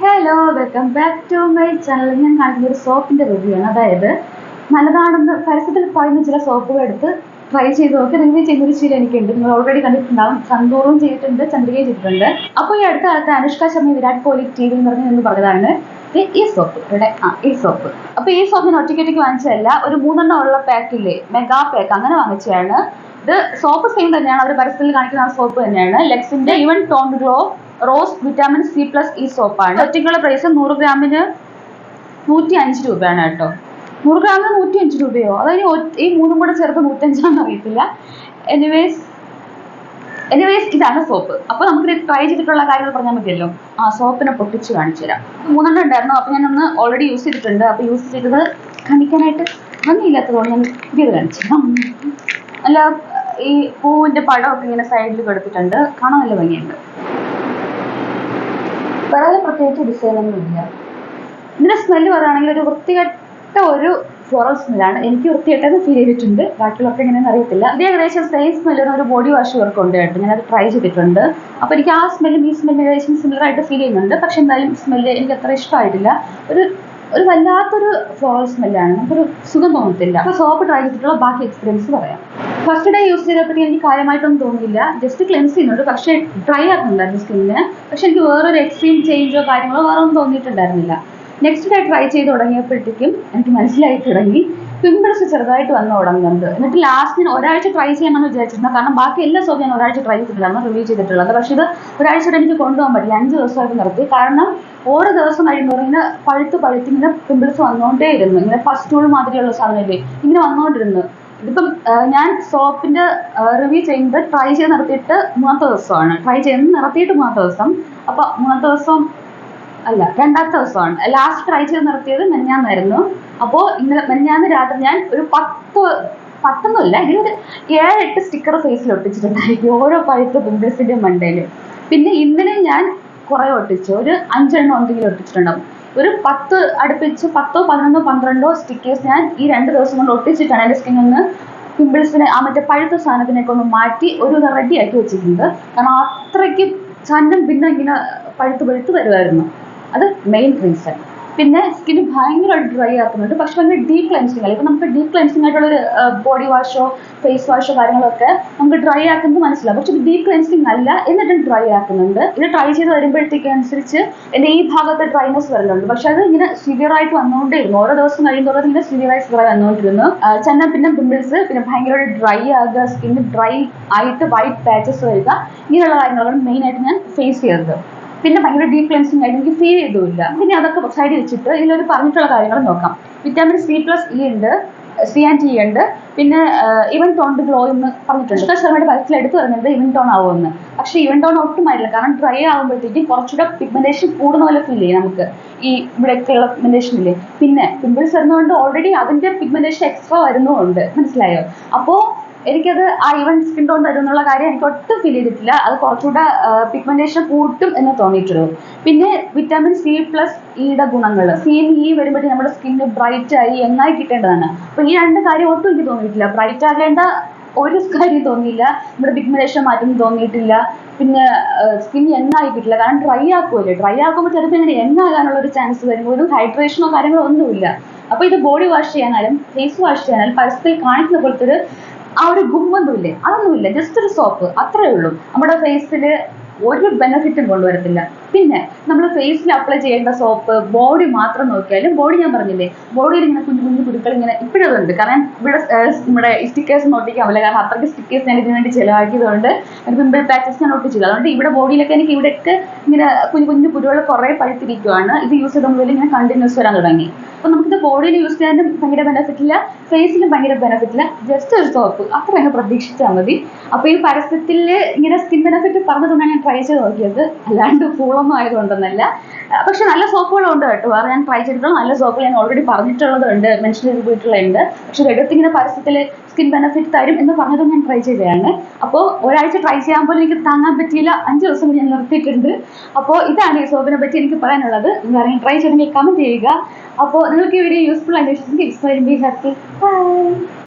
Hello welcome back to my channel ഞാൻ കാണിക്കുന്ന ഒരു സോപ്പിന്റെ റിവ്യൂ ആണ്. അതായത് നല്ലതാണെന്ന് പരസ്യത്തിൽ പറയുന്ന ചില സോപ്പുകൾ എടുത്ത് ട്രൈ ചെയ്ത് നോക്കി. റിവ്യൂ ചെയ്യുന്ന ഒരു ശീലം എനിക്കുണ്ട്. നിങ്ങൾ ഓൾറെഡി കണ്ടിട്ടുണ്ടാവും. സന്തൂറും ചെയ്തിട്ടുണ്ട് ചന്ദ്രികയും ചെയ്തിട്ടുണ്ട്. അപ്പോൾ ഈ അടുത്ത കാലത്ത് അനുഷ്ക ശർമ്മ വിരാട് കോഹ്ലി ടി വിയിൽ പറഞ്ഞു എന്ന് പറഞ്ഞതാണ് ഈ സോപ്പ് ഇവിടെ ആ ഈ സോപ്പ് അപ്പോൾ ഈ സോപ്പ് ഞാൻ ഒറ്റയ്ക്കൊറ്റയ്ക്ക് വാങ്ങിച്ചതല്ല. ഒരു മൂന്നെണ്ണം ഉള്ള പാക്കില്ലേ മെഗാ പാക്ക് അങ്ങനെ വാങ്ങിച്ചതാണ്. ഇത് സോപ്പ് സെയിം തന്നെയാണ്. അവർ പരസ്യത്തിൽ കാണിക്കുന്ന ആ സോപ്പ് തന്നെയാണ്. ലെക്സിന്റെ even tone glow rose vitamin C plus ഈ സോപ്പാണ്. ഒറ്റയ്ക്കുള്ള പ്രൈസ് നൂറ് ഗ്രാമിന് നൂറ്റി അഞ്ച് രൂപയാണ് കേട്ടോ. നൂറ് ഗ്രാമിന് നൂറ്റി അഞ്ച് രൂപയോ? അതായത് ഈ മൂന്നും കൂടെ ചേർത്ത് നൂറ്റഞ്ചാണെന്ന് അറിയത്തില്ല. എനിവേസ് എനിവേസ് ഇതാണ് സോപ്പ്. അപ്പോൾ നമുക്ക് ട്രൈ ചെയ്തിട്ടുള്ള കാര്യങ്ങൾ പറഞ്ഞാൽ മതിയല്ലോ. ആ സോപ്പിനെ പൊട്ടിച്ച് കാണിച്ചു തരാം. മൂന്നെണ്ണം ഉണ്ടായിരുന്നു. അപ്പോൾ ഞാനൊന്ന് ഓൾറെഡി യൂസ് ചെയ്തിട്ടുണ്ട്. അപ്പോൾ യൂസ് ചെയ്തത് കാണിക്കാനായിട്ട് ഭംഗിയില്ലാത്തതുകൊണ്ട് ഞാൻ ഇത് കാണിച്ചു. നല്ല ഈ പൂവിന്റെ പടമൊക്കെ ഇങ്ങനെ സൈഡിൽ കൊടുത്തിട്ടുണ്ട്. കാണാൻ നല്ല ഭംഗിയുണ്ട്. വേറെ പ്രത്യേകിച്ച് ഡിസൈനൊന്നും ഇല്ല. ഇതിന്റെ സ്മെല്ല് പറയുകയാണെങ്കിൽ ഒരു വൃത്തികെട്ട ഒരു ഫ്ലോറൽ സ്മെല്ലാണ് എനിക്ക് വൃത്തികെട്ടെന്ന് ഫീൽ ചെയ്തിട്ടുണ്ട്. ബാക്കിയുള്ളവർക്ക് എങ്ങനെയെന്ന് അറിയത്തില്ല. ഇത് ഏകദേശം സെയിം സ്മെല്ലിന് ഒരു ബോഡി വാഷ് വർക്ക് ഉണ്ട് കേട്ടോ. ഞാനത് ട്രൈ ചെയ്തിട്ടുണ്ട്. അപ്പോൾ എനിക്ക് ആ സ്മെല്ലും ഈ സ്മെല്ലും ഏകദേശം സിമിലർ ആയിട്ട് ഫീൽ ചെയ്യുന്നുണ്ട്. പക്ഷെ എന്തായാലും സ്മെല്ല് എനിക്ക് അത്ര ഇഷ്ടമായിട്ടില്ല. ഒരു ഒരു വല്ലാത്തൊരു ഫ്ലോറൽ സ്മെല്ലാണ് നമുക്കൊരു സുഖം തോന്നത്തില്ല. അപ്പോൾ സോപ്പ് ട്രൈ ചെയ്തിട്ടുള്ള ബാക്കി എക്സ്പീരിയൻസ് പറയാം. ഫസ്റ്റ് ഡേ യൂസ് ചെയ്തപ്പോഴത്തേക്ക് എനിക്ക് കാര്യമായിട്ടൊന്നും തോന്നിയില്ല. ജസ്റ്റ് ക്ലെൻസ് ചെയ്യുന്നുണ്ട്. പക്ഷേ ഡ്രൈ ആക്കുന്നുണ്ടായിരുന്നു സ്കിന്നിന് പക്ഷെ എനിക്ക് വേറൊരു എക്സ്ട്രീം ചേഞ്ചോ കാര്യങ്ങളോ വേറെ ഒന്നും തോന്നിയിട്ടുണ്ടായിരുന്നില്ല. നെക്സ്റ്റ് ഡേ ട്രൈ ചെയ്ത് തുടങ്ങിയപ്പോഴത്തേക്കും എനിക്ക് മനസ്സിലായി തുടങ്ങി. പിമ്പിൾസ് ചെറുതായിട്ട് വന്ന് തുടങ്ങുന്നുണ്ട്. എന്നിട്ട് ലാസ്റ്റ് ഞാൻ ഒരാഴ്ച ട്രൈ ചെയ്യാമെന്ന് വിചാരിച്ചിരുന്നു. കാരണം ബാക്കി എല്ലാ സോപ്പ് ഞാൻ ഒരാഴ്ച ട്രൈ ചെയ്തിട്ടില്ലായിരുന്നു റിവ്യൂ ചെയ്തിട്ടുള്ളത്. പക്ഷെ ഇത് ഒരാഴ്ച എനിക്ക് കൊണ്ടുപോകാൻ പറ്റില്ല. അഞ്ച് ദിവസമായിട്ട് നിർത്തി. കാരണം ഓരോ ദിവസം കഴിയുമ്പോൾ ഇങ്ങനെ പഴുത്ത് പഴുത്ത് ഇങ്ങനെ പിമ്പിൾസ് വന്നുകൊണ്ടേ ഇരുന്നു ഇങ്ങനെ ടൂൾ മാതിരിയുള്ള സാധനമില്ലേ? ഇങ്ങനെ വന്നുകൊണ്ടിരുന്നു ഇതിപ്പം ഞാൻ സോപ്പിന്റെ റിവ്യൂ ചെയ്യുന്നത് ട്രൈ ചെയ്ത് നടത്തിയിട്ട് മൂന്നാമത്തെ ദിവസമാണ്. ട്രൈ ചെയ്ത് നടത്തിയിട്ട് മൂന്നാമത്തെ ദിവസം. അപ്പൊ മൂന്നാമത്തെ ദിവസം അല്ല രണ്ടാമത്തെ ദിവസമാണ്. ലാസ്റ്റ് ട്രൈ ചെയ്ത് നടത്തിയത് മെഞ്ഞാന്നായിരുന്നു അപ്പോൾ ഇന്നലെ മെഞ്ഞാന്ന് രാത്രി ഞാൻ ഒരു പത്ത് പത്തൊന്നുമില്ല ഒരു ഏഴ് എട്ട് സ്റ്റിക്കർ ഫേസിൽ ഒട്ടിച്ചിട്ടുണ്ടായിരിക്കും ഓരോ പഴുത്ത പിമ്പിൾസിന്റെ മണ്ടയിൽ പിന്നെ ഇന്നലെ ഞാൻ കുറെ ഒട്ടിച്ചു. ഒരു അഞ്ചെണ്ണം എന്തെങ്കിലും ഒട്ടിച്ചിട്ടുണ്ടാവും. ഒരു പത്ത് അടുപ്പിച്ച് പത്തോ പതിനൊന്നോ പന്ത്രണ്ടോ സ്റ്റിക്കേഴ്സ് ഞാൻ ഈ രണ്ട് ദിവസം കൊണ്ട് ഒട്ടിച്ചിട്ടാണ് എന്റെ സ്കിന്നിൽ ഒന്ന് പിമ്പിൾസിനെ ആ മറ്റേ പഴുത്ത സാധനത്തിനൊക്കെ ഒന്ന് മാറ്റി ഒരു റെഡി ആക്കി വെച്ചിട്ടുണ്ട്. കാരണം അത്രയ്ക്ക് ചന്നം പിന്നെ ഇങ്ങനെ പഴുത്ത് പഴുത്ത് വരുമായിരുന്നു അത് മെയിൻ റീസൺ പിന്നെ സ്കിൻ ഭയങ്കരമായിട്ട് ഡ്രൈ ആക്കുന്നുണ്ട്. പക്ഷെ ഭയങ്കര ഡീപ് ക്ലെൻസിങ് അല്ല? ഇപ്പം നമുക്ക് ഡീപ് ക്ലെൻസിങ് ആയിട്ടുള്ള ഒരു ബോഡി വാഷോ ഫേസ് വാഷോ കാര്യങ്ങളൊക്കെ നമുക്ക് ഡ്രൈ ആക്കുന്നത് മനസ്സിലാവും. പക്ഷെ ഡീപ് ക്ലെൻസിങ് അല്ല എന്നിട്ടും ഡ്രൈ ആക്കുന്നുണ്ട്. ഇത് ട്രൈ ചെയ്ത് വരുമ്പോഴത്തേക്ക് അനുസരിച്ച് എന്റെ ഈ ഭാഗത്തെ ഡ്രൈനെസ് വരുന്നുണ്ട് പക്ഷെ അത് ഇങ്ങനെ സിവിയർ ആയിട്ട് വന്നുകൊണ്ടേയിരുന്നു ഓരോ ദിവസം കഴിയുന്നതോറും ഇങ്ങനെ സിവിയർ ആയിട്ട് ആയി വന്നുകൊണ്ടിരുന്നു. ആ, ചെന്ന പിന്നെ പിമ്പിൾസ് പിന്നെ ഭയങ്കരമായിട്ട് ഡ്രൈ ആകുക സ്കിന്ന് ഡ്രൈ ആയിട്ട് വൈറ്റ് പാച്ചസ് വരിക ഇങ്ങനെയുള്ള കാര്യങ്ങളാണ് മെയിൻ ആയിട്ട് ഞാൻ ഫേസ് ചെയ്തത്. പിന്നെ ഭയങ്കര ഡീപ് ക്ലെൻസിങ് ആയിട്ട് എനിക്ക് ഫീൽ ചെയ്തുമില്ല. പിന്നെ അതൊക്കെ സൈഡിൽ വെച്ചിട്ട് ഇതിലൊരു പറഞ്ഞിട്ടുള്ള കാര്യങ്ങൾ നോക്കാം. വിറ്റാമിൻ സി പ്ലസ് ഇ ഉണ്ട് സി ആൻഡ് ടി ഉണ്ട്. പിന്നെ ഇവൻ ടോൺ ഗ്ലോ എന്ന് പറഞ്ഞിട്ടുണ്ട്. ഇഷ്ട ശർമ്മയുടെ എടുത്ത് എടുത്തു പറഞ്ഞത് ഇവൻ ടോൺ ആവുമെന്ന്. പക്ഷേ ഇവൻ ടോൺ ഒട്ടും ആയില്ല കാരണം ഡ്രൈ ആകുമ്പോഴത്തേക്കും കുറച്ചുകൂടെ പിഗ്മെന്റേഷൻ കൂടുന്ന പോലെ ഫീൽ ചെയ്യും നമുക്ക്. ഈ ഇവിടെയൊക്കെയുള്ള പിഗ്മെന്റേഷൻ ഇല്ലേ? പിന്നെ പിമ്പിൾസ് വരുന്നതുകൊണ്ട് ഓൾറെഡി അതിന്റെ പിഗ്മെന്റേഷൻ എക്സ്ട്രാ വരുന്നുമുണ്ട്. മനസ്സിലായോ? അപ്പോൾ എനിക്കത് ആ ഈവൻ സ്കിൻ ടോൺ തരും എന്നുള്ള കാര്യം എനിക്ക് ഒട്ടും ഫീൽ ചെയ്തിട്ടില്ല. അത് കുറച്ചുകൂടെ പിഗ്മെന്റേഷൻ കൂട്ടും എന്ന് തോന്നിയിട്ടുള്ളൂ പിന്നെ വിറ്റാമിൻ സി പ്ലസ് ഇയുടെ ഗുണങ്ങൾ സിയും ഇ വരുമ്പോഴത്തേക്കും നമ്മുടെ സ്കിന്ന് ബ്രൈറ്റ് ആയി എന്നായി കിട്ടേണ്ടതാണ്. അപ്പോൾ ഈ രണ്ട് കാര്യം ഒട്ടും എനിക്ക് തോന്നിയിട്ടില്ല. ബ്രൈറ്റ് ആകേണ്ട ഒരു കാര്യം തോന്നിയില്ല. നമ്മുടെ പിഗ്മെന്റേഷൻ മാറ്റം തോന്നിയിട്ടില്ല. പിന്നെ സ്കിൻ എണ്ണായി കിട്ടില്ല. കാരണം ഡ്രൈ ആക്കുമല്ലേ ഡ്രൈ ആക്കുമ്പോൾ ചിലപ്പോൾ ഇങ്ങനെ എണ്ണാകാനുള്ള ഒരു ചാൻസ് വരും ഒരു ഹൈഡ്രേഷനോ കാര്യങ്ങളോ ഒന്നുമില്ല. അപ്പോൾ ഇത് ബോഡി വാഷ് ചെയ്യാനാലും ഫേസ് വാഷ് ചെയ്യാനാലും പരസ്യത്തിൽ കാണിക്കുന്ന പോലത്തെ ഒരു ആ ഒരു ഗുമ്മൊന്നുമില്ലേ? അതൊന്നുമില്ല. ജസ്റ്റ് ഒരു സോപ്പ് അത്രേ ഉള്ളൂ. നമ്മുടെ ഫേസിൽ ഒരു ബെനിഫിറ്റും കൊണ്ടുവരത്തില്ല. പിന്നെ നമ്മൾ ഫേസിൽ അപ്ലൈ ചെയ്യേണ്ട സോപ്പ് ബോഡി മാത്രം നോക്കിയാലും ബോഡി ഞാൻ പറഞ്ഞില്ലേ ബോഡിയിൽ ഇങ്ങനെ കുഞ്ഞു കുഞ്ഞു കുരുക്കൾ ഇങ്ങനെ ഇപ്പോഴും അതുണ്ട്. കാരണം ഇവിടെ നമ്മുടെ സ്റ്റിക്കേഴ്സ് ഒട്ടിക്കാൻ പറ്റില്ല കാരണം അത്രയ്ക്ക് സ്റ്റിക്കേഴ്സ് ഞാൻ ഇതിനു വേണ്ടി ചിലവാക്കിയതുകൊണ്ട് പിമ്പിൾ പാച്ചസ് ഞാൻ ഒട്ടിച്ചില്ല. അതുകൊണ്ട് ഇവിടെ ബോഡിയിലൊക്കെ എനിക്ക് ഇവിടെയൊക്കെ ഇങ്ങനെ കുഞ്ഞു കുഞ്ഞു കുരുകൾ കുറേ പഴുത്തിരിക്കുവാണ്. ഇത് യൂസ് ചെയ്ത മുതൽ ഇങ്ങനെ കണ്ടിന്യൂസ് വരാൻ തുടങ്ങി. അപ്പോൾ നമുക്കിത് ബോഡിയിൽ യൂസ് ചെയ്യാനും ഭയങ്കര ബെനിഫിറ്റ് ഇല്ല. ഫേസിലും ഭയങ്കര ബെനിഫിറ്റ് ഇല്ല. ജസ്റ്റ് ഒരു സോപ്പ് അത്ര അങ്ങ് പ്രതീക്ഷിച്ചാൽ മതി. അപ്പോൾ ഈ പരസ്യത്തിൽ ഇങ്ങനെ സ്കിൻ ബെനിഫിറ്റ് പറഞ്ഞതുകൊണ്ടാണ് ഞാൻ ട്രൈ ചെയ്ത് നോക്കിയത്. അല്ലാണ്ട് ഫൂളൊന്നും ആയതുകൊണ്ടൊന്നല്ല. പക്ഷെ നല്ല സോപ്പുകളും ഉണ്ട് കേട്ടോ. വേറെ ഞാൻ ട്രൈ ചെയ്തിട്ടുള്ള നല്ല സോപ്പുകൾ ഞാൻ ഓൾറെഡി പറഞ്ഞിട്ടുള്ളതുണ്ട് മെൻഷൻ ചെയ്ത് പോയിട്ടുള്ളതുണ്ട് പക്ഷെ റെഡത്ത് ഇങ്ങനെ പരസ്യത്തിൽ സ്കിൻ ബെനിഫിറ്റ് തരും എന്ന് പറഞ്ഞതും ഞാൻ ട്രൈ ചെയ്തതാണ്. അപ്പോൾ ഒരാഴ്ച ട്രൈ ചെയ്യാൻ പോലും എനിക്ക് താങ്ങാൻ പറ്റിയില്ല. അഞ്ച് ദിവസം ഞാൻ നിർത്തിയിട്ടുണ്ട്. അപ്പോൾ ഇതാണ് ഈ സോപ്പിനെ പറ്റി എനിക്ക് പറയാനുള്ളത്. വേറെ ട്രൈ ചെയ്തെങ്കിൽ കമന്റ് ചെയ്യുക. അപ്പോൾ നിങ്ങൾക്ക് ഈ വീഡിയോ യൂസ്ഫുൾ ആയിട്ട് വിശ്വസിക്കും ബി ഹാപ്പി ബൈ